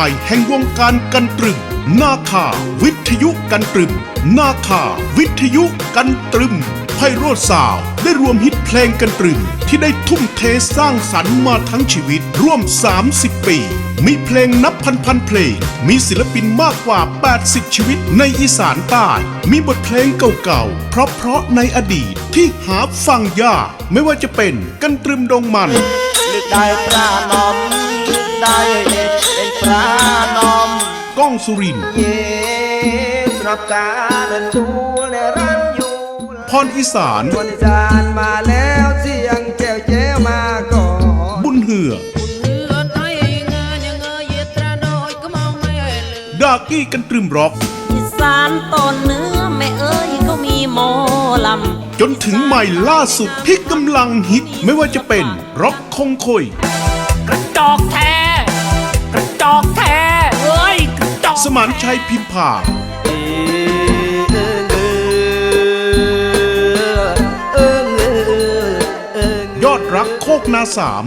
หม่แห่งวงการกันตรึม นาคาวิทยุกันตรึม นาคาวิทยุกันตรึมไพโรธสาวได้รวมฮิตเพลงกันตรึม ที่ได้ทุ่มเทสร้างสรรค์มาทั้งชีวิตร่วม 30 ปี มีเพลงนับพันพันๆเพลง มีศิลปินมากกว่า 80 ชีวิตในอีสานใต้ มีบทเพลงเก่าๆ เพราะๆในอดีตที่หาฟังยากไม่ว่าจะเป็นกันตรึมดงมันนึกได้ปลานอม สุรินทร์เย็นรับการชูและรันอยู่พรอีสานวันจานมาแล้วเสียงแจ้วแจ้วมาก่อนบุญเหือเลือดไอ้เงยเงยเยตราโดยก็มองไม่เลือดากี้กันตรึมร็อกอีสานตอนเนื้อแม่เอ้ยก็มีหมอลจนถึงใหม่ล่าสุดที่กำลังฮิตไม่ว่าจะเป็นร็อกคงคอยกระจอกแท้กระจอก สมานชัยพิมพายอดรักโคกนาสาม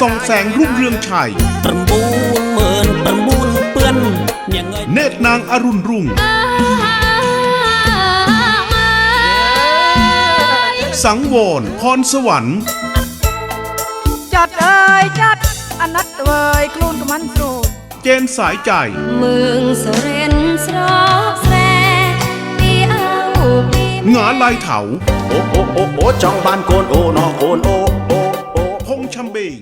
ส่องแสงรุ่งเรืองชัยประมูลเหมือนประมูลเปื้อนเนตรนางอรุณรุ่ง สังวรพรสวรรค์ จัดเอ้ยจัด អាណិតវើយខ្លួនកំមិនស្រូបជេនសាយចៃមឿងសរិនស្រកស្រែពីអើពីងើឡៃថៅអូអូអូអូចង់បានកូនអូណោះកូនអូអូអូហុងឆាំបេង